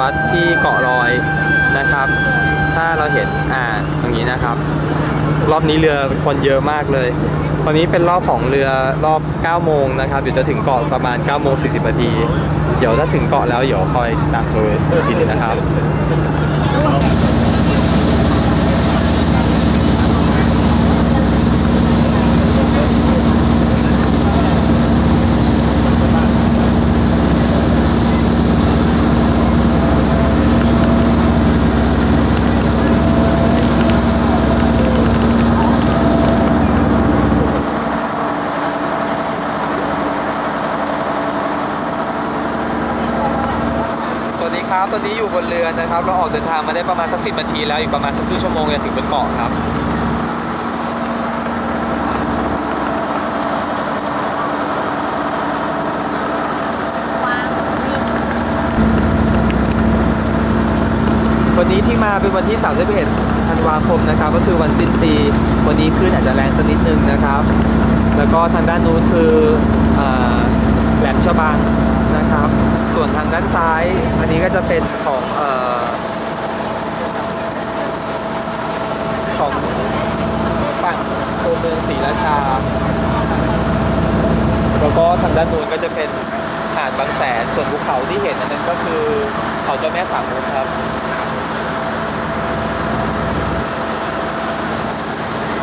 วัดที่เกาะลอยนะครับ ถ้าเราเห็นอ่าตรงนี้นะครับ รอบนี้เรือคนเยอะมากเลยตอนนี้เป็นรอบของเรือรอบ 9 โมงนะครับเดี๋ยวจะถึงเกาะประมาณ 9 โมง 40 นาที เดี๋ยวถ้าถึงเกาะแล้วเดี๋ยวคอยตามตัวทีนึงนะครับ ตอนนี้อยู่บนเรือนะครับ เราออกเดินทางมาได้ประมาณสักสินาทีแล้วอีกประมาณสักครึ่งชั่วโมงจะถึงบนเกาะครับวันนี้ที่มาเป็นวันที่ 31 ธันวาคมนะครับ ก็คือวันสิ้นปี วันนี้คลื่นอาจจะแรงสักนิดนึงนะครับ แล้วก็ทางด้านนู้นคืออแหลมฉบังนะครับ ส่วนทางด้านซ้าย อันนี้ก็จะเป็นของเอ่อของฝั่งตัวเมืองศรีราชา แล้วก็ทางด้านนู้นก็จะเป็นหาดบางแสน ส่วนภูเขาที่เห็นอันนั้นก็คือเขาเจ้าแม่สามมุกครับ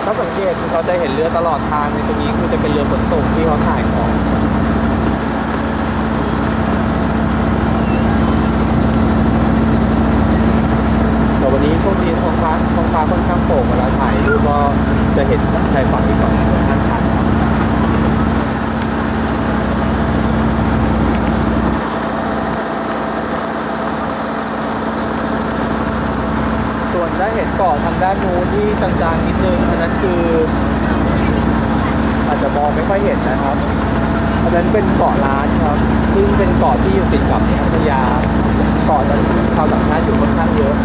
ถ้าสังเกตคือเขาจะเห็นเรือตลอดทางในตรงนี้คือจะเป็นเรือขนส่งที่เขาถ่ายของ แต่วันนี้ช่วงนี้ท้องฟ้าท้องฟ้าค่อนข้างโปร่งเวลาถ่ายรูปก็จะ เห็นชายฝั่งอีกฝั่งนึ่งค่อนข้างชัดครับส่วนได้เห็นเกาะทางด้านนู้นที่จางๆนิดนึงอันนั้นคืออาจจะมองไม่ค่อยเห็นนะครับ อันนั้นเป็นเกาะล้านครับ ซึ่งเป็นเกาะที่อยู่ติดกับพัทยาเกาะนั้นชาวต่างชาติอยู่ค่อนข้างเยอะ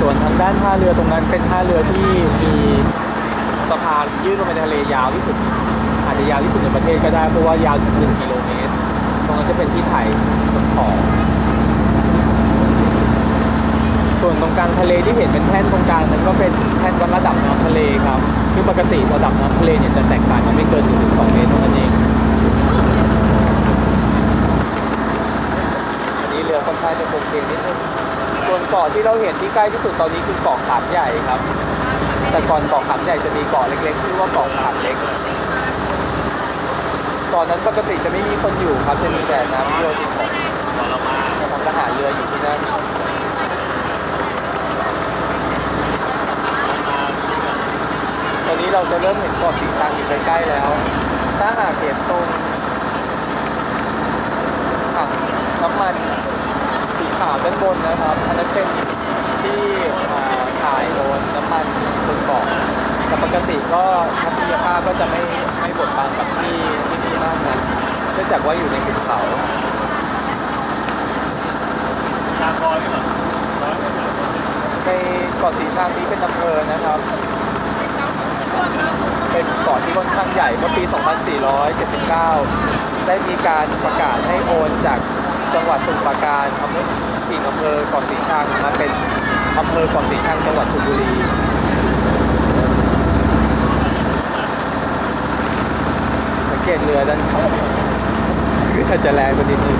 ส่วนทาง ด้านท่าเรือตรงนั้นเป็นท่าเรือที่มีสะพานยื่นลงไปในทะเลยาวที่สุด อาจจะยาวที่สุดในประเทศก็ได้เพราะว่ายาวถึง1กิโลเมตร ตรงนั้นจะเป็นที่ถ่ายขนของส่วนตรงกลางทะเลที่เห็นเป็นแท่นตรงกลางนั้นก็เป็นแท่นวัดระดับน้ำทะเลครับซึ่งปกติระดับน้ำทะเลเนี่ยจะแตกต่างกันไม่เกิน1-2เมตรเท่านั้นเองอันนี้เรือค่อนข้างจะโคงเคงนิดนึง ส่วนเกาะที่เราเห็นที่ใกล้ที่สุดตอนนี้คือเกาะขามใหญ่ครับ แต่ก่อนเกาะขามใหญ่จะมีเกาะเล็กๆชื่อว่าเกาะขามเล็กเกาะนั้นปกติจะไม่มีคนอยู่ครับจะมีแต่น้ำโยดินของของทหารเรืออยู่ที่นั่นตอนนี้เราจะเริ่มเห็นเกาะสีชังอยู่ใกล้ๆแล้ว ถ้าหากเห็นตรงถังน้ำมัน ขาวด้านบนนะครับอันนั้นเป็นที่อ่าถ่ายโอนน้ำมันบนเกาะแต่ปกติก็ทัศนียภาพก็จะไม่ไม่บดบังกับที่ที่นี่มากนะเนื่องจากว่าอยู่ในหุบเขาในเกาะสีชังนี้เป็นอำเภอนะครับ เป็นเกาะที่ค่อนข้างใหญ่เมื่อปี 2479 ได้มีการประกาศให้โอนจาก จังหวัดสมุทรปราการอำเภอถิ่นอำเภอเกาะสีชังมาเป็นอำเภอเกาะสีชังจังหวัดชลบุรีสังเกตเรือด้านข้างคืออาจจะแรงไปนิดนึง